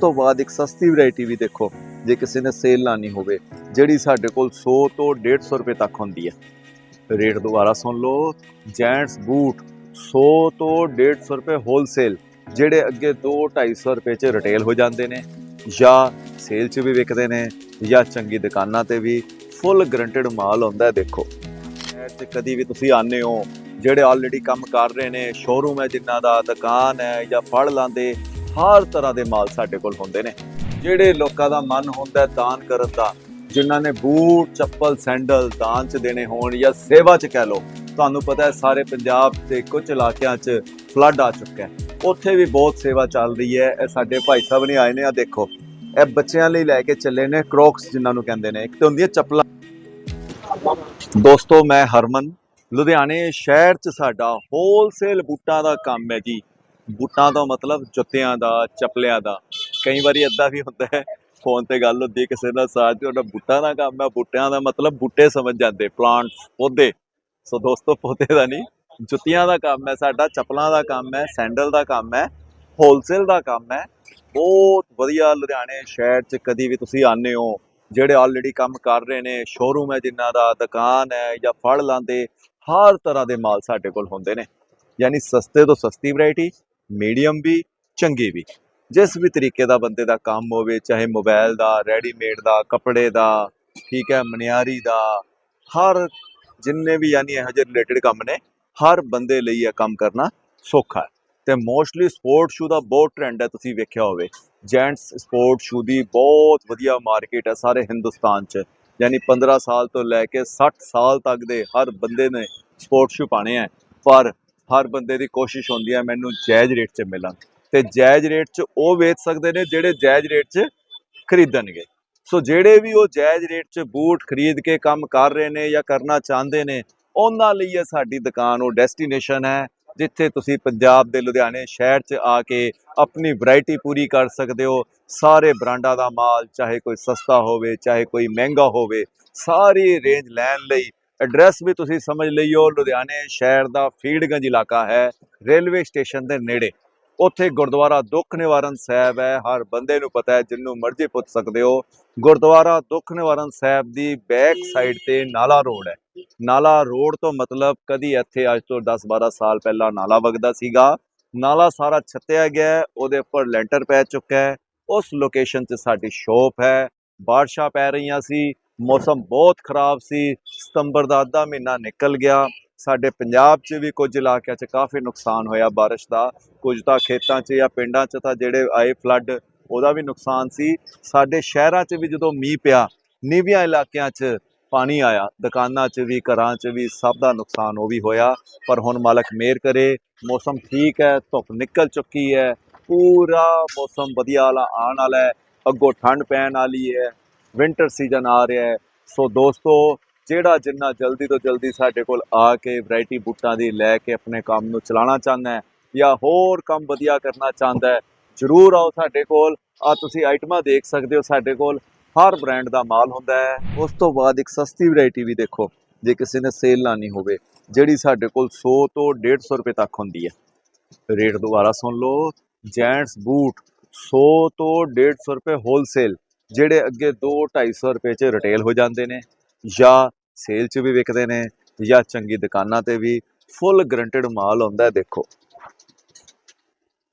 ਤੋਂ ਬਾਅਦ ਇੱਕ ਸਸਤੀ ਵੈਰਾਈਟੀ ਵੀ ਦੇਖੋ, ਜੇ ਕਿਸੇ ਨੇ ਸੇਲ ਲਾਣੀ ਹੋਵੇ, ਜਿਹੜੀ ਸਾਡੇ ਕੋਲ 100 ਤੋਂ 150 ਰੁਪਏ ਤੱਕ ਹੁੰਦੀ ਹੈ ਰੇਟ ਦੁਬਾਰਾ ਸੁਣ ਲਓ, ਜੈਂਟਸ ਬੂਟ 100 ਤੋਂ 150 ਰੁਪਏ ਹੋਲਸੇਲ ਜਿਹੜੇ ਅੱਗੇ 2 250 ਰੁਪਏ ਚ ਰਿਟੇਲ ਹੋ ਜਾਂਦੇ ਨੇ, ਜਾਂ ਸੇਲ 'ਚ ਵੀ ਵਿਕਦੇ ਨੇ, ਜਾਂ ਚੰਗੀ ਦੁਕਾਨਾਂ ਤੇ ਵੀ ਫੁੱਲ ਗਰੰਟਡ ਮਾਲ ਹੁੰਦਾ ਹੈ, ਦੇਖੋ। ਸ਼ਹਿਰ 'ਚ ਕਦੀ ਵੀ ਤੁਸੀਂ ਆਨੇ ਹੋ, ਜਿਹੜੇ ਆਲਰੇਡੀ ਕੰਮ ਕਰ ਰਹੇ ਨੇ ਸ਼ੋਰੂਮ ਹੈ ਜਿਨ੍ਹਾਂ ਦਾ, ਦੁਕਾਨ ਹੈ ਜਾਂ ਫੜ ਲਾਂਦੇ ਹਰ ਤਰ੍ਹਾਂ ਦੇ ਮਾਲ ਸਾਡੇ ਕੋਲ ਹੁੰਦੇ ਨੇ। ਜਿਹੜੇ ਲੋਕਾਂ ਦਾ ਮਨ ਹੁੰਦਾ ਦਾਨ ਕਰਨ ਦਾ, ਜਿਨ੍ਹਾਂ ਨੇ ਬੂਟ, ਚੱਪਲ, ਸੈਂਡਲ ਦਾਨ 'ਚ ਦੇਣੇ ਹੋਣ ਜਾਂ ਸੇਵਾ 'ਚ ਕਹਿ ਲਓ, ਤੁਹਾਨੂੰ ਪਤਾ ਹੈ ਸਾਰੇ ਪੰਜਾਬ ਦੇ ਕੁਝ ਇਲਾਕਿਆਂ 'ਚ ਫਲੱਡ ਆ ਚੁੱਕਾ ਹੈ। ਉੱਥੇ ਵੀ ਬਹੁਤ ਸੇਵਾ ਚੱਲ ਰਹੀ ਹੈ। ਇਹ ਸਾਡੇ ਭਾਈ ਸਾਹਿਬ ਨੇ ਆਏ ਨੇ ਆ ਦੇਖੋ। ਇਹ ਬੱਚਿਆਂ ਲਈ ਲੈ ਕੇ ਚੱਲੇ ਨੇ ਕ੍ਰੋਕਸ ਜਿਨ੍ਹਾਂ ਨੂੰ ਕਹਿੰਦੇ ਨੇ। ਇੱਕ ਤੇ ਹੁੰਦੀ ਹੈ ਚੱਪਲਾਂ। ਦੋਸਤੋ, ਮੈਂ ਹਰਮਨ। ਲੁਧਿਆਣੇ ਸ਼ਹਿਰ 'ਚ ਸਾਡਾ ਹੋਲਸੇਲ ਬੂਟਾਂ ਦਾ ਕੰਮ ਹੈ ਜੀ। ਬੂਟਾਂ ਤੋਂ ਮਤਲਬ ਜੁੱਤਿਆਂ ਦਾ, ਚੱਪਲਿਆਂ ਦਾ। ਕਈ ਵਾਰੀ ਇਦਾਂ ਵੀ ਹੁੰਦਾ ਹੈ ਫੋਨ ਤੇ ਗੱਲ ਹੁੰਦੀ ਕਿਸੇ ਨਾਲ ਸਾਥ ਤੇ ਉਹਦਾ ਬੂਟਾਂ ਦਾ ਕੰਮ ਹੈ, ਬੂਟਿਆਂ ਦਾ ਮਤਲਬ ਬੂਟੇ ਸਮਝ ਜਾਂਦੇ ਪਲਾਂਟਸ ਪੌਦੇ। ਸੋ ਦੋਸਤੋ, ਪੌਦੇ ਦਾ ਨਹੀਂ, ਜੁੱਤੀਆਂ ਦਾ ਕੰਮ ਹੈ, ਸਾਡਾ ਚੱਪਲਾਂ ਦਾ ਕੰਮ ਹੈ, ਸੈਂਡਲ ਦਾ ਕੰਮ ਹੈ ਹੋਲਸੇਲ ਦਾ ਕੰਮ ਹੈ। ਬਹੁਤ ਵਧੀਆ ਲੁਧਿਆਣੇ ਸ਼ਹਿਰ 'ਚ ਕਦੀ ਵੀ ਤੁਸੀਂ ਆਨੇ ਹੋ, ਜਿਹੜੇ ਆਲਰੇਡੀ ਕੰਮ ਕਰ ਰਹੇ ਨੇ ਸ਼ੋਰੂਮ ਹੈ ਜਿਨ੍ਹਾਂ ਦਾ, ਦੁਕਾਨ ਹੈ ਜਾਂ ਫੜ ਲਾਂਦੇ, ਹਰ ਤਰ੍ਹਾਂ ਦੇ ਮਾਲ ਸਾਡੇ ਕੋਲ ਹੁੰਦੇ ਨੇ। ਯਾਨੀ ਸਸਤੇ ਤੋਂ ਸਸਤੀ ਵੈਰਾਈਟੀ ਮੀਡੀਅਮ ਵੀ, ਚੰਗੀ ਵੀ। ਜਿਸ ਵੀ ਤਰੀਕੇ ਦਾ ਬੰਦੇ ਦਾ ਕੰਮ ਹੋਵੇ, ਚਾਹੇ ਮੋਬਾਈਲ ਦਾ, ਰੈਡੀਮੇਡ ਦਾ, ਕੱਪੜੇ ਦਾ, ਠੀਕ ਹੈ, ਮਨਿਆਰੀ ਦਾ, ਹਰ ਜਿੰਨੇ ਵੀ ਯਾਨੀ ਇਹੋ ਜਿਹੇ ਰਿਲੇਟਡ ਕੰਮ ਨੇ, ਹਰ ਬੰਦੇ ਲਈ ਇਹ ਕੰਮ ਕਰਨਾ ਸੌਖਾ ਹੈ। ਤੇ ਮੋਸਟਲੀ ਸਪੋਰਟ ਸ਼ੂ ਦਾ ਬਹੁਤ ਟ੍ਰੈਂਡ ਹੈ, ਤੁਸੀਂ ਵੇਖਿਆ ਹੋਵੇ। ਜੈਂਟਸ ਸਪੋਰਟ ਸ਼ੂ ਦੀ ਬਹੁਤ ਵਧੀਆ ਮਾਰਕੀਟ ਹੈ, ਸਾਰੇ ਹਿੰਦੁਸਤਾਨ 'ਚ। ਯਾਨੀ 15 ਸਾਲ ਤੋਂ ਲੈ ਕੇ 60 ਸਾਲ ਤੱਕ ਦੇ ਹਰ ਬੰਦੇ ਨੇ ਸਪੋਰਟ ਸ਼ੂ ਪਾਣੇ ਆ ਪਰ ਹਰ ਬੰਦੇ ਦੀ ਕੋਸ਼ਿਸ਼ ਹੁੰਦੀ ਹੈ ਮੈਨੂੰ ਜਾਇਜ਼ ਰੇਟ 'ਚ ਮਿਲਣ। ਤੇ ਜਾਇਜ਼ ਰੇਟ 'ਚ ਉਹ ਵੇਚ ਸਕਦੇ ਨੇ ਜਿਹੜੇ ਜਾਇਜ਼ ਰੇਟ 'ਚ ਖਰੀਦਣਗੇ। ਸੋ ਜਿਹੜੇ ਵੀ ਉਹ ਜਾਇਜ਼ ਰੇਟ 'ਚ ਬੂਟ ਖਰੀਦ ਕੇ ਕੰਮ ਕਰ ਰਹੇ ਨੇ ਜਾਂ ਕਰਨਾ ਚਾਹੁੰਦੇ ਨੇ, ਉਹਨਾਂ ਲਈ ਇਹ ਸਾਡੀ ਦੁਕਾਨ, ਉਹ ਡੈਸਟੀਨੇਸ਼ਨ ਹੈ, ਜਿੱਥੇ ਤੁਸੀਂ ਪੰਜਾਬ ਦੇ ਲੁਧਿਆਣੇ ਸ਼ਹਿਰ 'ਚ ਆ ਕੇ ਆਪਣੀ ਵੈਰਾਈਟੀ ਪੂਰੀ ਕਰ ਸਕਦੇ ਹੋ। ਸਾਰੇ ਬ੍ਰਾਂਡਾਂ ਦਾ ਮਾਲ, ਚਾਹੇ ਕੋਈ ਸਸਤਾ ਹੋਵੇ, ਚਾਹੇ ਕੋਈ ਮਹਿੰਗਾ ਹੋਵੇ, ਸਾਰੀ ਰੇਂਜ ਲੈਣ ਲਈ ਐਡਰੈਸ ਵੀ ਤੁਸੀਂ ਸਮਝ ਲਈਓ, ਲੁਧਿਆਣੇ ਸ਼ਹਿਰ ਦਾ ਫੀਡਗੰਜ ਇਲਾਕਾ ਹੈ, ਰੇਲਵੇ ਸਟੇਸ਼ਨ ਦੇ ਨੇੜੇ। ਉੱਥੇ ਗੁਰਦੁਆਰਾ ਦੁੱਖ ਨਿਵਾਰਨ ਸਾਹਿਬ ਹੈ, ਹਰ ਬੰਦੇ ਨੂੰ ਪਤਾ ਹੈ, ਜਿੰਨੂੰ ਮਰਜ਼ੀ ਪੁੱਛ ਸਕਦੇ ਹੋ। ਗੁਰਦੁਆਰਾ ਦੁੱਖ ਨਿਵਾਰਨ ਸਾਹਿਬ ਦੀ ਬੈਕ ਸਾਈਡ ਤੇ ਨਾਲਾ ਰੋਡ ਹੈ। ਨਾਲਾ ਰੋਡ ਤੋਂ ਮਤਲਬ ਕਦੀ ਇੱਥੇ ਅੱਜ ਤੋਂ 10-12 ਸਾਲ ਪਹਿਲਾਂ ਨਾਲਾ ਵਗਦਾ ਸੀਗਾ। ਨਾਲਾ ਸਾਰਾ ਛੱਤਿਆ ਗਿਆ ਉਹਦੇ ਉੱਪਰ ਲੈਂਟਰ ਪੈ ਚੁੱਕਾ ਹੈ। ਉਸ ਲੋਕੇਸ਼ਨ 'ਤੇ ਸਾਡੀ ਸ਼ੋਪ ਹੈ। ਬਾਰਿਸ਼ਾਂ ਪੈ ਰਹੀਆਂ ਸੀ। ਮੌਸਮ ਬਹੁਤ ਖਰਾਬ ਸੀ। ਸਤੰਬਰ ਦਾ ਅੱਧਾ ਮਹੀਨਾ ਨਿਕਲ ਗਿਆ। ਸਾਡੇ ਪੰਜਾਬ 'ਚ ਵੀ ਕੁਝ ਇਲਾਕਿਆਂ 'ਚ ਕਾਫੀ ਨੁਕਸਾਨ ਹੋਇਆ ਬਾਰਿਸ਼ ਦਾ। ਕੁਝ ਤਾਂ ਖੇਤਾਂ 'ਚ ਜਾਂ ਪਿੰਡਾਂ 'ਚ ਤਾਂ ਜਿਹੜੇ ਆਏ ਫਲੱਡ, ਉਹਦਾ ਵੀ ਨੁਕਸਾਨ ਸੀ। ਸਾਡੇ ਸ਼ਹਿਰਾਂ 'ਚ ਵੀ ਜਦੋਂ ਮੀਂਹ ਪਿਆ, ਨੀਵੀਆਂ ਇਲਾਕਿਆਂ 'ਚ ਪਾਣੀ ਆਇਆ। ਦੁਕਾਨਾਂ 'ਚ ਵੀ, ਘਰਾਂ 'ਚ ਵੀ ਸਭ ਦਾ ਨੁਕਸਾਨ ਉਹ ਵੀ ਹੋਇਆ। ਪਰ ਹੁਣ ਮਾਲਕ ਮਿਹਰ ਕਰੇ। ਮੌਸਮ ਠੀਕ ਹੈ, ਧੁੱਪ ਨਿਕਲ ਚੁੱਕੀ ਹੈ। ਪੂਰਾ ਮੌਸਮ ਵਧੀਆ ਵਾਲਾ ਆਉਣ ਵਾਲਾ ਹੈ। ਅੱਗੋਂ ਠੰਡ ਪੈਣ ਵਾਲੀ ਹੈ। ਵਿੰਟਰ ਸੀਜ਼ਨ ਆ ਰਿਹਾ ਹੈ। ਸੋ ਦੋਸਤੋ, ਜਿਹੜਾ ਜਿੰਨਾ ਜਲਦੀ ਤੋਂ ਜਲਦੀ ਸਾਡੇ ਕੋਲ ਆ ਕੇ ਵੈਰਾਈਟੀ ਬੂਟਾਂ ਦੀ ਲੈ ਕੇ ਆਪਣੇ ਕੰਮ ਨੂੰ ਚਲਾਉਣਾ ਚਾਹੁੰਦਾ ਹੈ ਜਾਂ ਹੋਰ ਕੰਮ ਵਧੀਆ ਕਰਨਾ ਚਾਹੁੰਦਾ ਹੈ, ਜਰੂਰ ਆਓ ਸਾਡੇ ਕੋਲ। ਆ ਤੁਸੀਂ ਆਈਟਮਾਂ ਦੇਖ ਸਕਦੇ ਹੋ ਸਾਡੇ ਕੋਲ। ਹਰ ਬ੍ਰਾਂਡ ਦਾ ਮਾਲ ਹੁੰਦਾ ਹੈ। ਉਸ ਤੋਂ ਬਾਅਦ ਇੱਕ ਸਸਤੀ ਵੈਰਾਈਟੀ ਵੀ ਦੇਖੋ, ਜੇ ਕਿਸੇ ਨੇ ਸੇਲ ਲਾਣੀ ਹੋਵੇ, ਜਿਹੜੀ ਸਾਡੇ ਕੋਲ 100 ਤੋਂ 150 ਰੁਪਏ ਤੱਕ ਹੁੰਦੀ ਹੈ। ਰੇਟ ਦੁਬਾਰਾ ਸੁਣ ਲਓ। ਜੈਂਟਸ ਬੂਟ 100 ਤੋਂ 150 ਰੁਪਏ ਹੋਲਸੇਲ ਜਿਹੜੇ ਅੱਗੇ 2 250 ਰੁਪਏ ਚ ਰਿਟੇਲ ਹੋ ਜਾਂਦੇ ਨੇ ਜਾਂ ਸੇਲ 'ਚ ਵੀ ਵਿਕਦੇ ਨੇ ਜਾਂ ਚੰਗੀ ਦੁਕਾਨਾਂ ਤੇ ਵੀ ਫੁੱਲ ਗਰੰਟਡ ਮਾਲ ਹੁੰਦਾ ਹੈ, ਦੇਖੋ।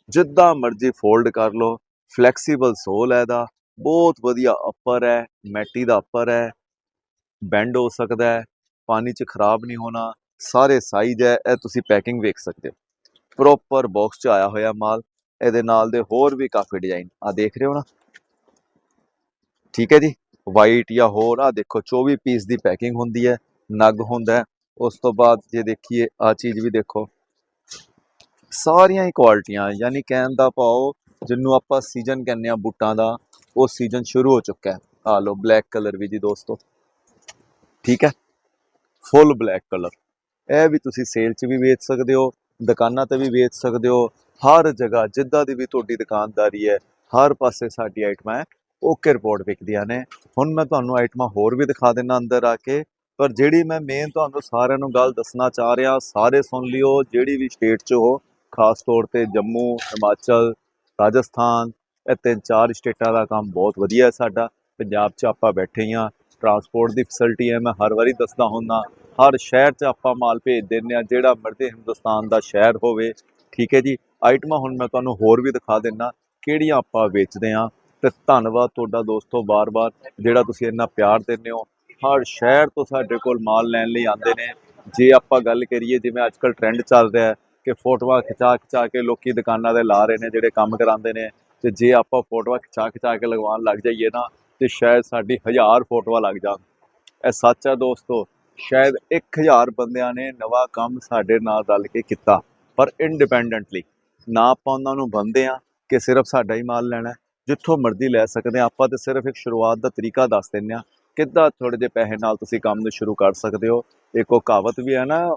ਜਿੱਦਾਂ ਮਰਜ਼ੀ ਫੋਲਡ ਕਰ ਲਓ ਫਲੈਕਸੀਬਲ ਸੋਲ ਹੈ ਇਹਦਾ, ਬਹੁਤ ਵਧੀਆ ਅੱਪਰ ਹੈ ਮੈਟੀ ਦਾ ਅੱਪਰ ਹੈ ਬੈਂਡ ਹੋ ਸਕਦਾ ਹੈ, ਪਾਣੀ 'ਚ ਖਰਾਬ ਨਹੀਂ ਹੋਣਾ, ਸਾਰੇ ਸਾਈਜ਼ ਹੈ, ਇਹ ਤੁਸੀਂ ਪੈਕਿੰਗ ਵੇਖ ਸਕਦੇ ਹੋ। ਪ੍ਰੋਪਰ ਬਾਕਸ 'ਚ ਆਇਆ ਹੋਇਆ ਮਾਲ, ਇਹਦੇ ਨਾਲ ਦੇ ਹੋਰ ਵੀ ਕਾਫੀ ਡਿਜ਼ਾਈਨ ਆ ਦੇਖ ਰਹੇ ਹੋ ਨਾ? ਠੀਕ ਹੈ ਜੀ? ਵਾਈਟ ਜਾਂ ਹੋਰ ਆ ਦੇਖੋ 24 ਪੀਸ ਦੀ ਪੈਕਿੰਗ ਹੁੰਦੀ ਹੈ, ਨਗ ਹੁੰਦਾ ਉਸ ਤੋਂ ਬਾਅਦ ਜੇ ਦੇਖੀਏ ਆ ਚੀਜ਼ ਵੀ ਦੇਖੋ। ਸਾਰੀਆਂ ਹੀ ਕੁਆਲਿਟੀਆਂ ਯਾਨੀ ਕਹਿਣ ਦਾ ਭਾਵ, ਜਿਹਨੂੰ ਆਪਾਂ ਸੀਜ਼ਨ ਕਹਿੰਦੇ ਆ ਬੂਟਾਂ ਦਾ, ਉਹ ਸੀਜ਼ਨ ਸ਼ੁਰੂ ਹੋ ਚੁੱਕਾ ਹੈ। ਆ ਲੋ ਬਲੈਕ ਕਲਰ ਵੀ ਜੀ ਦੋਸਤੋ। ਠੀਕ ਹੈ? ਫੁੱਲ ਬਲੈਕ ਕਲਰ ਇਹ ਵੀ ਤੁਸੀਂ ਸੇਲ 'ਚ ਵੀ ਵੇਚ ਸਕਦੇ ਹੋ, ਦੁਕਾਨਾਂ ਤੇ ਵੀ ਵੇਚ ਸਕਦੇ ਹੋ। ਹਰ ਜਗ੍ਹਾ, ਜਿੱਦਾਂ ਦੀ ਵੀ ਤੁਹਾਡੀ ਦੁਕਾਨਦਾਰੀ ਹੈ, ਹਰ ਪਾਸੇ ਸਾਡੀ ਆਈਟਮਾਂ ਓਕੇ ਰਿਪੋਰਟ ਵਿਕਦੀਆਂ ਨੇ। ਹੁਣ ਮੈਂ ਤੁਹਾਨੂੰ ਆਈਟਮਾਂ ਹੋਰ ਵੀ ਦਿਖਾ ਦਿੰਦਾ ਅੰਦਰ ਆ ਕੇ, ਪਰ ਜਿਹੜੀ ਮੈਂ ਮੇਨ ਤੁਹਾਨੂੰ ਸਾਰਿਆਂ ਨੂੰ ਗੱਲ ਦੱਸਣਾ ਚਾਹ ਰਿਹਾ, ਸਾਰੇ ਸੁਣ ਲਿਓ, ਜਿਹੜੀ ਵੀ ਸਟੇਟ 'ਚ ਹੋ, ਖਾਸ ਤੌਰ ਤੇ ਜੰਮੂ, ਹਿਮਾਚਲ, ਰਾਜਸਥਾਨ, ਇਹ ਤਿੰਨ ਚਾਰ ਸਟੇਟਾਂ ਦਾ ਕੰਮ ਬਹੁਤ ਵਧੀਆ ਹੈ ਸਾਡਾ। ਪੰਜਾਬ 'ਚ ਆਪਾਂ ਬੈਠੇ ਹਾਂ ਟਰਾਂਸਪੋਰਟ ਦੀ ਫੈਸਿਲਿਟੀ ਹੈ, ਮੈਂ ਹਰ ਵਾਰੀ ਦੱਸਦਾ ਹੁੰਦਾ, ਹਰ ਸ਼ਹਿਰ 'ਚ ਆਪਾਂ ਮਾਲ ਭੇਜ ਦਿੰਦੇ ਹਾਂ, ਜਿਹੜਾ ਮਰਜ਼ੀ ਹਿੰਦੁਸਤਾਨ ਦਾ ਸ਼ਹਿਰ ਹੋਵੇ, ਠੀਕ ਹੈ ਜੀ। ਆਈਟਮਾਂ ਹੁਣ ਮੈਂ ਤੁਹਾਨੂੰ ਹੋਰ ਵੀ ਦਿਖਾ ਦਿੰਦਾ ਕਿਹੜੀਆਂ ਆਪਾਂ ਵੇਚਦੇ ਹਾਂ ਤੇ ਧੰਨਵਾਦ ਤੁਹਾਡਾ ਦੋਸਤੋ ਬਾਰ-ਬਾਰ ਜਿਹੜਾ ਤੁਸੀਂ ਇੰਨਾ ਪਿਆਰ ਦਿੰਦੇ ਹੋ। ਹਰ ਸ਼ਹਿਰ ਤੋਂ ਸਾਡੇ ਕੋਲ ਮਾਲ ਲੈਣ ਲਈ ਆਉਂਦੇ ਨੇ। ਜੇ ਆਪਾਂ ਗੱਲ ਕਰੀਏ, ਜਿਵੇਂ ਅੱਜਕੱਲ ਟ੍ਰੈਂਡ ਚੱਲ ਰਿਹਾ ਹੈ ਕਿ ਫੋਟੋਆਂ ਖਿਚਾ ਖਿਚਾ ਕੇ ਲੋਕੀ ਦੁਕਾਨਾਂ ਦੇ ਲਾ ਰਹੇ ਨੇ, ਜਿਹੜੇ ਕੰਮ ਕਰਾਉਂਦੇ ਨੇ। ਤੇ ਜੇ ਆਪਾਂ ਫੋਟੋਆਂ ਖਿਚਾ ਖਿਚਾ ਕੇ ਲਗਵਾਉਣ ਲੱਗ ਜਾਈਏ ਨਾ, ਤੇ ਸ਼ਾਇਦ ਸਾਡੀ ਹਜ਼ਾਰ ਫੋਟੋਆਂ ਲੱਗ ਜਾਣ। ਇਹ ਸੱਚ ਹੈ ਦੋਸਤੋ, ਸ਼ਾਇਦ 1000 ਬੰਦਿਆਂ ਨੇ ਨਵਾਂ ਕੰਮ ਸਾਡੇ ਨਾਲ ਰਲ ਕੇ ਕੀਤਾ, ਪਰ ਇੰਡੀਪੈਂਡੈਂਟਲੀ ਨਾ ਆਪਾਂ ਉਹਨਾਂ ਨੂੰ ਬੰਦੇ ਆ ਕਿ ਸਿਰਫ ਸਾਡਾ ਹੀ ਮਾਲ ਲੈਣਾ ਜਿੱਥੋਂ ਮਰਜ਼ੀ ਲੈ ਸਕਦੇ ਆ ਆਪਾਂ ਤੇ ਸਿਰਫ ਇੱਕ ਸ਼ੁਰੂਆਤ ਦਾ ਤਰੀਕਾ ਦੱਸ ਦਿੰਦੇ ਆ ਕਿੱਦਾਂ ਥੋੜੇ ਜਿਹੇ ਪੈਸੇ ਨਾਲ ਤੁਸੀਂ ਕੰਮ ਨੂੰ ਸ਼ੁਰੂ ਕਰ ਸਕਦੇ ਹੋ। ਇੱਕ ਉਹ ਕਹਾਵਤ ਵੀ ਹੈ ਨਾ,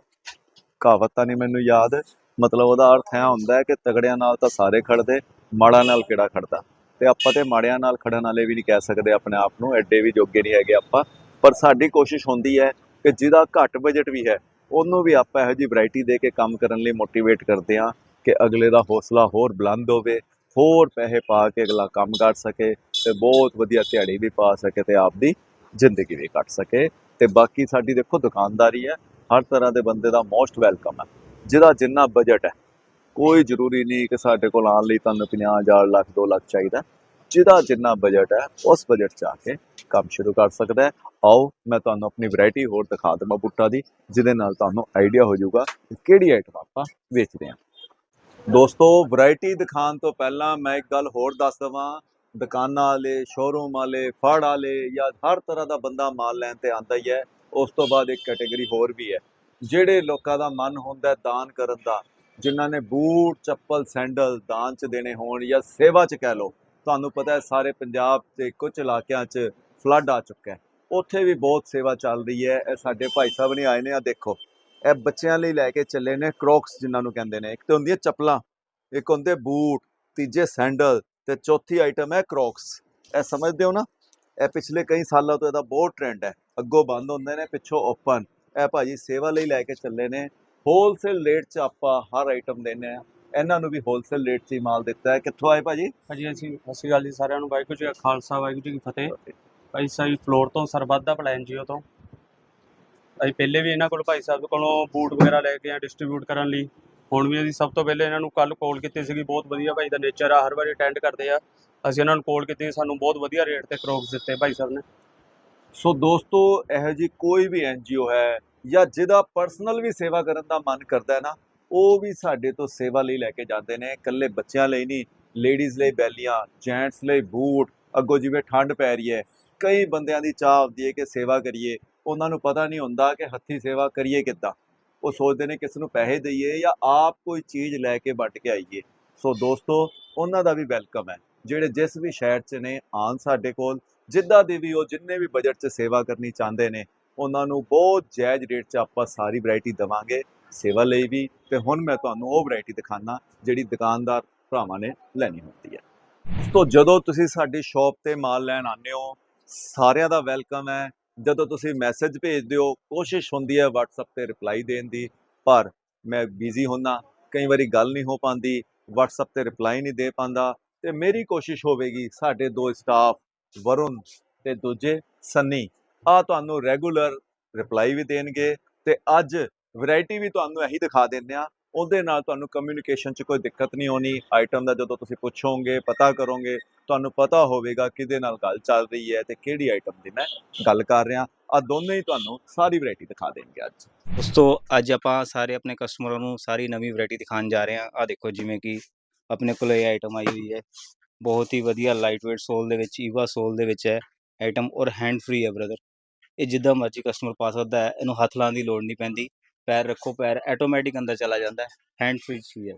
ਕਹਾਵਤ ਤਾਂ ਨਹੀਂ ਮੈਨੂੰ ਯਾਦ, ਮਤਲਬ ਉਹਦਾ ਅਰਥ ਇਹ ਹੁੰਦਾ ਹੈ ਕਿ ਤਗੜਿਆਂ ਨਾਲ ਤਾਂ ਸਾਰੇ ਖੜਦੇ, ਮਾੜਾ ਨਾਲ ਕਿਹੜਾ ਖੜਦਾ? ਤੇ ਆਪਾਂ ਤੇ ਮਾੜਿਆਂ ਨਾਲ ਖੜਨ ਵਾਲੇ ਵੀ ਨਹੀਂ ਕਹਿ ਸਕਦੇ ਆਪਣੇ ਆਪ ਨੂੰ, ਐਡੇ ਵੀ ਜੋਗੇ ਨਹੀਂ ਹੈਗੇ ਆਪਾਂ। ਪਰ ਸਾਡੀ ਕੋਸ਼ਿਸ਼ ਹੁੰਦੀ ਹੈ ਕਿ ਜਿਹਦਾ ਘੱਟ ਬਜਟ ਵੀ ਹੈ, ਉਹਨੂੰ ਵੀ ਆਪਾਂ ਇਹੋ ਜਿਹੀ ਵੈਰਾਈਟੀ ਦੇ ਕੇ ਕੰਮ ਕਰਨ ਲਈ ਮੋਟੀਵੇਟ ਕਰਦੇ ਹਾਂ ਕਿ ਅਗਲੇ ਦਾ ਹੌਸਲਾ ਹੋਰ ਬੁਲੰਦ ਹੋਵੇ ਹੋਰ ਪੈਸੇ ਪਾ ਕੇ ਅਗਲਾ ਕੰਮ ਕਰ ਸਕੇ ਤੇ ਬਹੁਤ ਵਧੀਆ ਦਿਹਾੜੀ ਵੀ ਪਾ ਸਕੇ ਤੇ ਆਪਦੀ ਜ਼ਿੰਦਗੀ ਵੀ ਕੱਟ ਸਕੇ। ਤੇ ਬਾਕੀ ਸਾਡੀ ਦੇਖੋ ਦੁਕਾਨਦਾਰੀ ਹੈ, ਹਰ ਤਰ੍ਹਾਂ ਦੇ ਬੰਦੇ ਦਾ ਮੋਸਟ ਵੈਲਕਮ ਹੈ। ਜਿਹਦਾ ਜਿੰਨਾ ਬਜਟ ਹੈ, ਕੋਈ ਜ਼ਰੂਰੀ ਨਹੀਂ ਕਿ ਸਾਡੇ ਕੋਲ ਆਉਣ ਲਈ ਤੁਹਾਨੂੰ 50000 ਲੱਖ 2 ਲੱਖ ਚਾਹੀਦਾ ਜਿਹਦਾ ਜਿੰਨਾ ਬਜਟ ਹੈ, ਉਸ ਬਜਟ 'ਚ ਆ ਕੇ ਕੰਮ ਸ਼ੁਰੂ ਕਰ ਸਕਦਾ ਹੈ। ਆਓ, ਮੈਂ ਤੁਹਾਨੂੰ ਆਪਣੀ ਵੈਰਾਈਟੀ ਹੋਰ ਦਿਖਾ ਦੇਵਾਂ ਬੁੱਟਾ ਦੀ, ਜਿਹਦੇ ਨਾਲ ਤੁਹਾਨੂੰ ਆਈਡੀਆ ਹੋ ਜਾਊਗਾ ਕਿ ਕਿਹੜੀ ਆਈਟਮ ਆਪਾਂ ਵੇਚਦੇ ਹਾਂ। ਦੋਸਤੋ ਵੈਰਾਈਟੀ ਦਿਖਾਉਣ ਤੋਂ ਪਹਿਲਾਂ ਮੈਂ ਇੱਕ ਗੱਲ ਹੋਰ ਦੱਸ ਦਵਾਂ। ਦੁਕਾਨਾਂ ਵਾਲੇ ਸ਼ੋਰੂਮ ਵਾਲੇ, ਫੜ ਵਾਲੇ ਜਾਂ ਹਰ ਤਰ੍ਹਾਂ ਦਾ ਬੰਦਾ ਮਾਲ ਲੈਣ ਤੇ ਆਂਦਾ ਹੀ ਹੈ, ਉਸ ਤੋਂ ਬਾਅਦ ਇੱਕ ਕੈਟਾਗਰੀ ਹੋਰ ਵੀ ਹੈ। ਜਿਹੜੇ ਲੋਕਾਂ ਦਾ ਮਨ ਹੁੰਦਾ ਦਾਨ ਕਰਨ ਦਾ, ਜਿਨ੍ਹਾਂ ਨੇ ਬੂਟ, ਚੱਪਲ ਸੈਂਡਲ ਦਾਨ ਚ ਦੇਣੇ ਹੋਣ ਜਾਂ ਸੇਵਾ ਚ ਕਹਿ ਲਓ, ਤੁਹਾਨੂੰ ਪਤਾ ਹੈ ਸਾਰੇ ਪੰਜਾਬ ਤੇ ਕੁਝ ਇਲਾਕਿਆਂ 'ਚ ਫਲੱਡ ਆ ਚੁੱਕਾ ਹੈ। ਉੱਥੇ ਵੀ ਬਹੁਤ ਸੇਵਾ ਚੱਲ ਰਹੀ ਹੈ, ਇਹ ਸਾਡੇ ਭਾਈ ਸਾਹਿਬ ਨੇ ਆਏ ਨੇ ਆ ਦੇਖੋ। ਇਹ ਬੱਚਿਆਂ ਲਈ ਲੈ ਕੇ ਚੱਲੇ ਨੇ ਕ੍ਰੋਕਸ ਜਿਨ੍ਹਾਂ ਨੂੰ ਕਹਿੰਦੇ ਨੇ। ਇੱਕ ਤੇ ਹੁੰਦੀਆਂ ਚੱਪਲਾਂ ਇੱਕ ਹੁੰਦੇ ਬੂਟ ਤੀਜੇ ਸੈਂਡਲ ਤੇ ਚੌਥੀ ਆਈਟਮ ਹੈ ਕ੍ਰੋਕਸ ਇਹ ਸਮਝਦੇ ਹੋ ਨਾ? ਇਹ ਪਿਛਲੇ ਕਈ ਸਾਲਾਂ ਤੋਂ ਇਹਦਾ ਬਹੁਤ ਟ੍ਰੈਂਡ ਹੈ। ਅੱਗੋਂ ਬੰਦ ਹੁੰਦੇ ਨੇ ਪਿੱਛੋਂ ਓਪਨ ਇਹ ਭਾਜੀ ਸੇਵਾ ਲਈ ਲੈ ਕੇ ਚੱਲੇ ਨੇ। ਹੋਲਸੇਲ ਰੇਟ 'ਚ ਆਪਾਂ ਹਰ ਆਈਟਮ ਦਿੰਦੇ ਆ ਇਹਨਾਂ ਨੂੰ ਵੀ ਹੋਲਸੇਲ ਰੇਟ 'ਚ ਹੀ ਮਾਲ ਦਿੱਤਾ ਹੈ। ਕਿੱਥੋਂ ਆਏ ਭਾਜੀ? ਭਾਜੀ ਅਸੀਂ ਸ਼੍ਰੀ ਅਕਾਲ ਜੀ ਸਾਰਿਆਂ ਨੂੰ। ਵਾਹਿਗੁਰੂ ਜੀ ਕਾ ਖਾਲਸਾ ਵਾਹਿਗੁਰੂ ਜੀ ਕੀ ਫਤਿਹ। ਭਾਈ ਸਾਹਿਬ ਫਲੋਰ ਤੋਂ ਸਰਬੱਤ ਦਾ ਭਲਾ ਐਨਜੀਓ ਤੋਂ। ਅਸੀਂ ਪਹਿਲੇ ਵੀ ਇਹਨਾਂ ਕੋਲ ਭਾਈ ਸਾਹਿਬ ਕੋਲੋਂ ਬੂਟ ਵਗੈਰਾ ਲੈ ਕੇ ਆ ਡਿਸਟ੍ਰੀਬਿਊਟ ਕਰਨ ਲਈ। ਹੁਣ ਵੀ ਅਸੀਂ ਸਭ ਤੋਂ ਪਹਿਲੇ ਇਹਨਾਂ ਨੂੰ ਕੱਲ ਕਾਲ ਕੀਤੀ ਸੀਗੀ, ਬਹੁਤ ਵਧੀਆ ਭਾਈ ਦਾ ਨੇਚਰ ਆ, ਹਰ ਵਾਰੀ ਅਟੈਂਡ ਕਰਦੇ ਆ। ਅਸੀਂ ਇਹਨਾਂ ਨੂੰ ਕਾਲ ਕੀਤੀ, ਸਾਨੂੰ ਬਹੁਤ ਵਧੀਆ ਰੇਟ ਤੇ ਕਰੋਕਸ ਦਿੱਤੇ ਭਾਈ ਸਾਹਿਬ ਨੇ। ਸੋ ਦੋਸਤੋ, ਇਹੋ ਜੀ ਕੋਈ ਵੀ ਐਨਜੀਓ ਹੈ ਜਾਂ ਜਿਹਦਾ ਪਰਸਨਲ ਵੀ ਸੇਵਾ ਕਰਨ ਦਾ ਮਨ ਕਰਦਾ ਹੈ ਨਾ, ਉਹ ਵੀ ਸਾਡੇ ਤੋਂ ਸੇਵਾ ਲਈ ਲੈ ਕੇ ਜਾਂਦੇ ਨੇ। ਇਕੱਲੇ ਬੱਚਿਆਂ ਲਈ ਨਹੀਂ ਲੇਡੀਜ਼ ਲਈ ਬੈਲੀਆਂ ਜੈਂਟਸ ਲਈ ਬੂਟ, ਅੱਗੋਂ ਜਿਵੇਂ ਠੰਡ ਪੈ ਰਹੀ ਹੈ, ਕਈ ਬੰਦਿਆਂ ਦੀ ਚਾਹ ਹੁੰਦੀ ਹੈ ਕਿ ਸੇਵਾ ਕਰੀਏ। ਉਹਨਾਂ ਨੂੰ ਪਤਾ ਨਹੀਂ ਹੁੰਦਾ ਕਿ ਹੱਥੀ ਸੇਵਾ ਕਰੀਏ ਕਿੱਦਾਂ। ਉਹ ਸੋਚਦੇ ਨੇ ਕਿਸ ਨੂੰ ਪੈਸੇ ਦਈਏ ਜਾਂ ਆਪ ਕੋਈ ਚੀਜ਼ ਲੈ ਕੇ ਵੰਡ ਕੇ ਆਈਏ। ਸੋ ਦੋਸਤੋ, ਉਹਨਾਂ ਦਾ ਵੀ ਵੈਲਕਮ ਹੈ। ਜਿਹੜੇ ਜਿਸ ਵੀ ਸ਼ਹਿਰ 'ਚ ਨੇ ਆਉਣ ਸਾਡੇ ਕੋਲ, ਜਿੱਦਾਂ ਦੇ ਵੀ ਉਹ ਜਿੰਨੇ ਵੀ ਬਜਟ 'ਚ ਸੇਵਾ ਕਰਨੀ ਚਾਹੁੰਦੇ ਨੇ, ਉਹਨਾਂ ਨੂੰ ਬਹੁਤ ਜਾਇਜ਼ ਰੇਟ 'ਚ ਆਪਾਂ ਸਾਰੀ ਵੈਰਾਈਟੀ ਦਵਾਂਗੇ। ਸੇਵਾ ਲਈ ਵੀ ਤੇ ਹੁਣ ਮੈਂ ਤੁਹਾਨੂੰ ਉਹ ਵੈਰਾਈਟੀ ਦਿਖਾਣਾ ਜਿਹੜੀ ਦੁਕਾਨਦਾਰ ਭਰਾਵਾਂ ਨੇ ਲੈਣੀ ਹੁੰਦੀ ਹੈ। ਤੋਂ ਜਦੋਂ ਤੁਸੀਂ ਸਾਡੀ ਸ਼ਾਪ ਤੇ ਮਾਲ ਲੈਣ ਆਉਂਦੇ ਹੋ, ਸਾਰਿਆਂ ਦਾ ਵੈਲਕਮ ਹੈ। ਜਦੋਂ ਤੁਸੀਂ ਮੈਸੇਜ ਭੇਜਦੇ ਹੋ, ਕੋਸ਼ਿਸ਼ ਹੁੰਦੀ ਹੈ WhatsApp ਤੇ ਰਿਪਲਾਈ ਦੇਣ ਦੀ, ਪਰ ਮੈਂ ਬਿਜ਼ੀ ਹੁੰਨਾ, ਕਈ ਵਾਰੀ ਗੱਲ ਨਹੀਂ ਹੋ ਪਾਉਂਦੀ WhatsApp ਤੇ ਰਿਪਲਾਈ ਨਹੀਂ ਦੇ ਪਾਉਂਦਾ ਤੇ ਮੇਰੀ ਕੋਸ਼ਿਸ਼ ਹੋਵੇਗੀ ਸਾਡੇ ਦੋ ਸਟਾਫ ਵਰੁਣ ਤੇ ਦੂਜੇ ਸੰਨੀ, ਆ ਤੁਹਾਨੂੰ ਰੈਗੂਲਰ ਰਿਪਲਾਈ ਵੀ ਦੇਣਗੇ, ਤੇ ਅੱਜ ਵੈਰਾਈਟੀ ਵੀ ਤੁਹਾਨੂੰ ਇਹੀ ਦਿਖਾ ਦਿੰਦੇ ਆ ਉਹਦੇ ਨਾਲ ਤੁਹਾਨੂੰ ਕਮਿਊਨੀਕੇਸ਼ਨ 'ਚ ਕੋਈ ਦਿੱਕਤ ਨਹੀਂ ਆਉਣੀ। ਆਈਟਮ ਦਾ ਜਦੋਂ ਤੁਸੀਂ ਪੁੱਛੋਗੇ, ਪਤਾ ਕਰੋਗੇ, ਤੁਹਾਨੂੰ ਪਤਾ ਹੋਵੇਗਾ ਕਿਹਦੇ ਨਾਲ ਗੱਲ ਚੱਲ ਰਹੀ ਹੈ ਤੇ ਕਿਹੜੀ ਆਈਟਮ ਦੀ ਮੈਂ ਗੱਲ ਕਰ ਰਿਹਾ। ਆ ਦੋਨੇ ਹੀ ਤੁਹਾਨੂੰ ਸਾਰੀ ਵੈਰਾਈਟੀ ਦਿਖਾ ਦੇਣਗੇ ਅੱਜ। ਦੋਸਤੋ, ਅੱਜ ਆਪਾਂ ਸਾਰੇ ਆਪਣੇ ਕਸਟਮਰਾਂ ਨੂੰ ਸਾਰੀ ਨਵੀਂ ਵੈਰਾਈਟੀ ਦਿਖਾਉਣ ਜਾ ਰਹੇ ਹਾਂ। ਆ ਦੇਖੋ ਜਿਵੇਂ ਕਿ ਆਪਣੇ ਕੋਲ ਇਹ ਆਈਟਮ ਆਈ ਹੋਈ ਹੈ। ਬਹੁਤ ਹੀ ਵਧੀਆ ਲਾਈਟ weight ਸੋਲ ਦੇ ਵਿੱਚ ਈਵਾ ਸੋਲ ਦੇ ਵਿੱਚ ਹੈ ਆਈਟਮ ਔਰ ਹੈਂਡ ਫ੍ਰੀ ਹੈ ਬ੍ਰਦਰ ਇਹ ਜਿੱਦਾਂ ਮਰਜ਼ੀ ਕਸਟਮਰ ਪਾ ਸਕਦਾ ਹੈ, ਇਹਨੂੰ ਹੱਥ ਲਾਉਣ ਦੀ ਲੋੜ ਨਹੀਂ ਪੈਂਦੀ। ਪੈਰ ਰੱਖੋ, ਪੈਰ ਆਟੋਮੈਟਿਕ ਅੰਦਰ ਚਲਾ ਜਾਂਦਾ ਹੈ। ਹੈਂਡ ਫ੍ਰੀ ਸ਼ੂਜ਼ ਹੈ।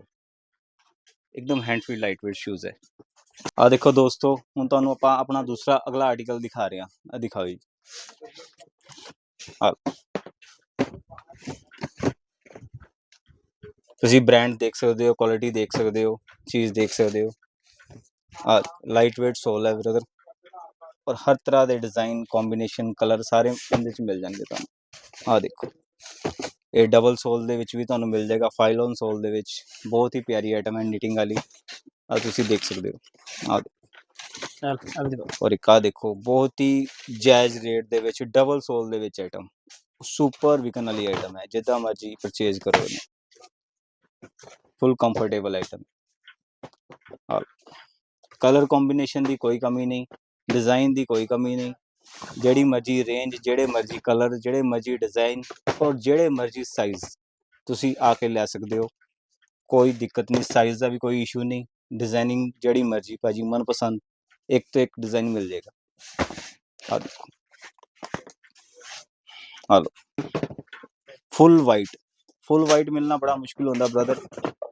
ਇੱਕਦਮ hand free light weight shoes ਹੈ। ਆ ਦੇਖੋ ਦੋਸਤੋ, ਹੁਣ ਤੁਹਾਨੂੰ ਆਪਾਂ ਆਪਣਾ ਦੂਸਰਾ ਅਗਲਾ ਆਰਟੀਕਲ ਦਿਖਾ ਰਹੇ ਹਾਂ। ਦਿਖਾਓ ਜੀ। ਆ ਤੁਸੀਂ ਬ੍ਰਾਂਡ ਦੇਖ ਸਕਦੇ ਹੋ ਕੁਆਲਿਟੀ ਦੇਖ ਸਕਦੇ ਹੋ, ਚੀਜ਼ ਦੇਖ ਸਕਦੇ ਹੋ। ਆ ਲਾਈਟ weight ਸੋਲ ਹੈ ਬ੍ਰਦਰ ਔਰ ਹਰ ਤਰ੍ਹਾਂ ਦੇ ਡਿਜ਼ਾਈਨ ਕੰਬੀਨੇਸ਼ਨ ਕਲਰ ਸਾਰੇ ਇਹਦੇ ਵਿੱਚ ਮਿਲ ਜਾਣਗੇ ਤੁਹਾਨੂੰ। ਆ ਦੇਖੋ। ਇਹ ਡਬਲ ਸੋਲ ਦੇ ਵਿੱਚ ਵੀ ਤੁਹਾਨੂੰ ਮਿਲ ਜਾਏਗਾ ਫਾਈਲੋਨ ਸੋਲ ਦੇ ਵਿੱਚ। ਬਹੁਤ ਹੀ ਪਿਆਰੀ ਆਈਟਮ ਹੈ ਨਿਟਿੰਗ ਵਾਲੀ। ਆ ਤੁਸੀਂ ਦੇਖ ਸਕਦੇ ਹੋ। ਆ ਔਰ ਇੱਕ ਆ ਦੇਖੋ ਬਹੁਤ ਹੀ ਜਾਇਜ਼ ਰੇਟ ਦੇ ਵਿੱਚ ਡਬਲ ਸੋਲ ਦੇ ਵਿੱਚ ਆਈਟਮ ਸੁਪਰ ਵਿਕਨ ਵਾਲੀ ਆਈਟਮ ਹੈ ਜਿੱਦਾਂ ਮਰਜ਼ੀ ਪਰਚੇਜ਼ ਕਰੋ ਇਹਨੂੰ। ਫੁੱਲ ਕੰਫਰਟੇਬਲ ਆਈਟਮ ਔਰ ਕਲਰ ਕੰਬੀਨੇਸ਼ਨ ਦੀ ਕੋਈ ਕਮੀ ਨਹੀਂ ਡਿਜ਼ਾਈਨ ਦੀ ਕੋਈ ਕਮੀ ਨਹੀਂ ਜਿਹੜੀ ਮਰਜ਼ੀ ਰੇਂਜ ਜਿਹੜੇ ਮਰਜ਼ੀ ਕਲਰ ਜਿਹੜੇ ਮਰਜ਼ੀ ਡਿਜ਼ਾਈਨ ਔਰ ਜਿਹੜੇ ਮਰਜ਼ੀ ਸਾਈਜ਼ ਤੁਸੀਂ ਆ ਕੇ ਲੈ ਸਕਦੇ ਹੋ। ਕੋਈ ਦਿੱਕਤ ਨਹੀਂ ਸਾਈਜ਼ ਦਾ ਵੀ ਕੋਈ ਇਸ਼ੂ ਨਹੀਂ। ਡਿਜ਼ਾਈਨਿੰਗ ਜਿਹੜੀ ਮਰਜ਼ੀ ਭਾਜੀ ਮਨਪਸੰਦ, ਇੱਕ ਤੋਂ ਇੱਕ ਡਿਜ਼ਾਈਨ ਮਿਲ ਜਾਏਗਾ। ਆ ਦੇਖੋ। ਆ ਲੋ ਫੁੱਲ ਵਾਈਟ ਫੁੱਲ ਵਾਈਟ ਮਿਲਣਾ ਬੜਾ ਮੁਸ਼ਕਿਲ ਹੁੰਦਾ ਬ੍ਰਦਰ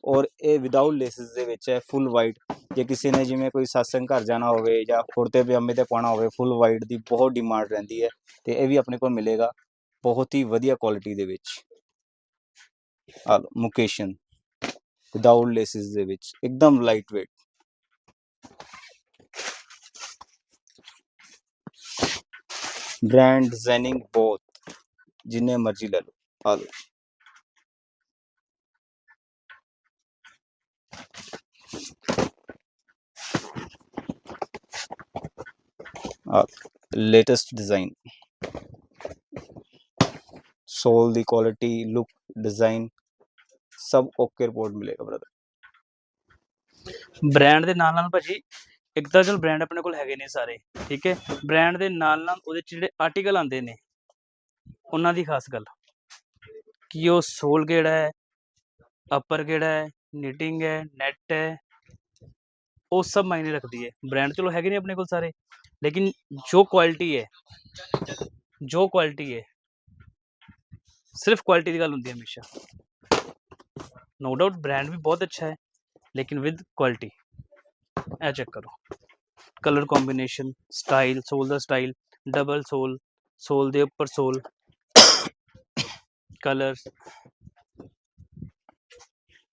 ਔਰ ਇਹ ਵਿਦਆਊਟ ਲੇਸਿਸ ਦੇ ਵਿੱਚ ਹੈ ਫੁੱਲ ਵਾਈਟ ਜੇ ਕਿਸੇ ਨੇ ਜਿਵੇਂ ਕੋਈ satsang ਘਰ ਜਾਣਾ ਹੋਵੇ ਜਾਂ ਕੁੜਤੇ, ਪਜਾਮੇ ਤੇ ਪਾਉਣਾ ਹੋਵੇ ਫੁੱਲ ਵਾਈਟ ਦੀ ਬਹੁਤ ਡਿਮਾਂਡ ਰਹਿੰਦੀ ਹੈ ਤੇ ਇਹ ਵੀ ਆਪਣੇ ਕੋਲ ਮਿਲੇਗਾ ਬਹੁਤ ਹੀ ਵਧੀਆ ਕੁਆਲਿਟੀ ਦੇ ਵਿੱਚ। ਆ ਮੁਕੇਸ਼ਨ ਵਿਦਆਊਟ ਲੇਸਿਸ ਦੇ ਵਿੱਚ, ਇੱਕਦਮ ਲਾਈਟ weight ਬ੍ਰਾਂਡ ਡਿਜ਼ਾਈਨਿੰਗ ਬਹੁਤ ਜਿੰਨੇ ਮਰਜ਼ੀ ਲੈ ਲਓ। ਆ ਲਓ ਲੇਟੈਸਟ ਡਿਜ਼ਾਈਨ ਸੋਲ ਦੀ ਕੁਆਲਿਟੀ ਲੁੱਕ ਡਿਜ਼ਾਈਨ ਸਭ ਓਕੇ ਰਿਪੋਰਟ ਮਿਲੇਗਾ ਬ੍ਰਦਰ ਬ੍ਰਾਂਡ ਦੇ ਨਾਲ ਨਾਲ ਭਾਜੀ ਇੱਕ ਤਾਂ ਚਲ ਬ੍ਰਾਂਡ ਆਪਣੇ ਕੋਲ ਹੈਗੇ ਨੇ ਸਾਰੇ ਠੀਕ ਹੈ ਬ੍ਰਾਂਡ ਦੇ ਨਾਲ ਨਾਲ ਉਹਦੇ ਚ ਜਿਹੜੇ ਆਰਟੀਕਲ ਆਉਂਦੇ ਨੇ ਉਹਨਾਂ ਦੀ ਖਾਸ ਗੱਲ ਕਿ ਉਹ ਸੋਲ ਕਿਹੜਾ ਹੈ ਅਪਰ ਕਿਹੜਾ ਹੈ ਨਿਟਿੰਗ ਹੈ ਨੈਟ ਹੈ ਉਹ ਸਭ ਮਾਇਨੇ ਰੱਖਦੀ ਹੈ ਬ੍ਰਾਂਡ ਚਲੋ ਹੈਗੇ ਨੇ ਆਪਣੇ ਕੋਲ ਸਾਰੇ ਲੇਕਿਨ ਜੋ ਕੁਆਲਿਟੀ ਹੈ ਜੋ ਕੁਆਲਿਟੀ ਹੈ ਸਿਰਫ ਕੁਆਲਿਟੀ ਦੀ ਗੱਲ ਹੁੰਦੀ ਹੈ ਹਮੇਸ਼ਾ ਨੋ ਡਾਊਟ ਬ੍ਰਾਂਡ ਵੀ ਬਹੁਤ ਅੱਛਾ ਹੈ ਲੇਕਿਨ ਵਿਦ ਕੁਆਲਿਟੀ ਇਹ ਚੈੱਕ ਕਰੋ ਕਲਰ ਕੰਬੀਨੇਸ਼ਨ ਸਟਾਈਲ ਸੋਲ ਦਾ ਸਟਾਈਲ ਡਬਲ ਸੋਲ ਸੋਲ ਦੇ ਉੱਪਰ ਸੋਲ ਕਲਰ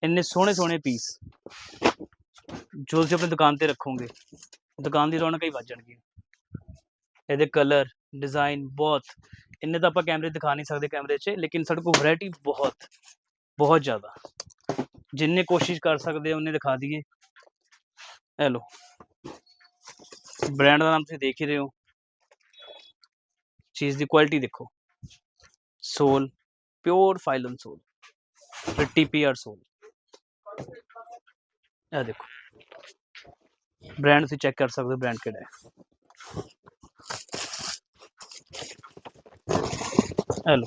ਇੰਨੇ ਸੋਹਣੇ ਸੋਹਣੇ ਪੀਸ ਜੋ ਤੁਸੀਂ ਆਪਣੀ ਦੁਕਾਨ ਤੇ ਰੱਖੋਗੇ ਦੁਕਾਨ ਦੀ ਰੌਣਕ ਹੀ ਵੱਜ ਜਾਣਗੀ ਇਹਦੇ ਕਲਰ ਡਿਜ਼ਾਈਨ ਬਹੁਤ। ਇੰਨੇ ਤਾਂ ਆਪਾਂ ਕੈਮਰੇ ਦਿਖਾ ਨਹੀਂ ਸਕਦੇ ਕੈਮਰੇ 'ਚ, ਲੇਕਿਨ ਸਾਡੇ ਕੋਲ ਵੈਰਾਈਟੀ ਬਹੁਤ ਬਹੁਤ ਜ਼ਿਆਦਾ। ਜਿੰਨੇ ਕੋਸ਼ਿਸ਼ ਕਰ ਸਕਦੇ ਆ, ਉਹਨੇ ਦਿਖਾ ਦਈਏ। ਇਹ ਲੋ ਬ੍ਰਾਂਡ ਦਾ ਨਾਮ ਤੁਸੀਂ ਦੇਖ ਹੀ ਰਹੇ ਹੋ। ਚੀਜ਼ ਦੀ ਕੁਆਲਿਟੀ ਦੇਖੋ। Sole pure phylon sole. ਫਿਰ ਟੀਪੀਆਰ ਸੋਲ। ਇਹ ਦੇਖੋ। ਬ੍ਰਾਂਡ ਤੁਸੀਂ ਚੈੱਕ ਕਰ ਸਕਦੇ ਹੋ ਬ੍ਰਾਂਡ ਕਿਹੜਾ ਹੈ। ਹੈਲੋ ਲੋ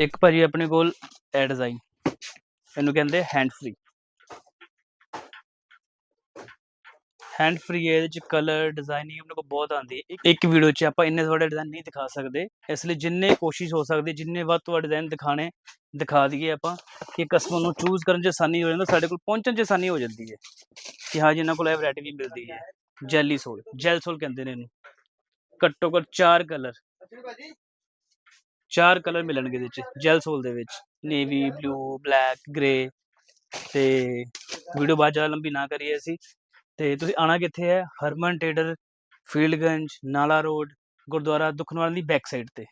ਇੱਕ ਭਾਜੀ ਆਪਣੇ ਕੋਲ ਇਹ ਡਿਜ਼ਾਈਨ ਇਹਨੂੰ ਕਹਿੰਦੇ ਹੈਂਡ ਫ੍ਰੀ ਹੈਂਡ ਫ੍ਰੀ ਇਹਦੇ ਚ ਕਲਰ ਡਿਜ਼ਾਈਨਿੰਗ ਆਪਣੇ ਕੋਲ ਬਹੁਤ ਆਉਂਦੀ ਹੈ। ਇੱਕ- ਵੀਡੀਓ 'ਚ ਆਪਾਂ ਇੰਨੇ ਤੁਹਾਡੇ ਡਿਜ਼ਾਈਨ ਨਹੀਂ ਦਿਖਾ ਸਕਦੇ। ਇਸ ਲਈ ਜਿੰਨੇ ਕੋਸ਼ਿਸ਼ ਹੋ ਸਕਦੀ ਜਿੰਨੇ ਵੱਧ ਤੋਂ ਵੱਧ ਡਿਜ਼ਾਈਨ ਦਿਖਾਣੇ, ਦਿਖਾ ਦਈਏ ਆਪਾਂ ਕਿ ਕਸਟਮਰ ਨੂੰ ਚੂਜ਼ ਕਰਨ 'ਚ ਆਸਾਨੀ ਹੋ ਜਾਂਦਾ, ਸਾਡੇ ਕੋਲ ਪਹੁੰਚਣ 'ਚ ਆਸਾਨੀ ਹੋ ਜਾਂਦੀ ਹੈ। ਕਿ ਹਾਂ ਜਿਨ੍ਹਾਂ ਕੋਲ ਇਹ ਵੈਰਾਈਟੀ ਵੀ ਮਿਲਦੀ ਹੈ। ਜੈਲੀ ਸੋਲ ਜੈਲ ਸੋਲ ਕਹਿੰਦੇ ਨੇ ਇਹਨੂੰ। ਘੱਟੋ ਘੱਟ ਚਾਰ ਕਲਰ ਚਾਰ ਕਲਰ ਮਿਲਣਗੇ ਇਹਦੇ ਚ ਜੈਲ ਸੋਲ ਦੇ ਵਿੱਚ। ਨੇਵੀ ਬਲੂ ਬਲੈਕ ਗ੍ਰੇ ਤੇ ਵੀਡੀਓ ਬਾਅਦ ਜ਼ਿਆਦਾ ਲੰਬੀ ਨਾ ਕਰੀਏ ਅਸੀਂ। ਤੇ ਤੁਸੀਂ ਆਣਾ ਕਿੱਥੇ ਹੈ? ਹਰਮਨ ਟੇਡਰ ਫੀਲਡਗੰਜ, ਨਾਲਾ ਰੋਡ, ਗੁਰਦੁਆਰਾ ਦੁਖਨਿਵਾਰਨ ਦੀ ਬੈਕ ਸਾਈਡ ਤੇ।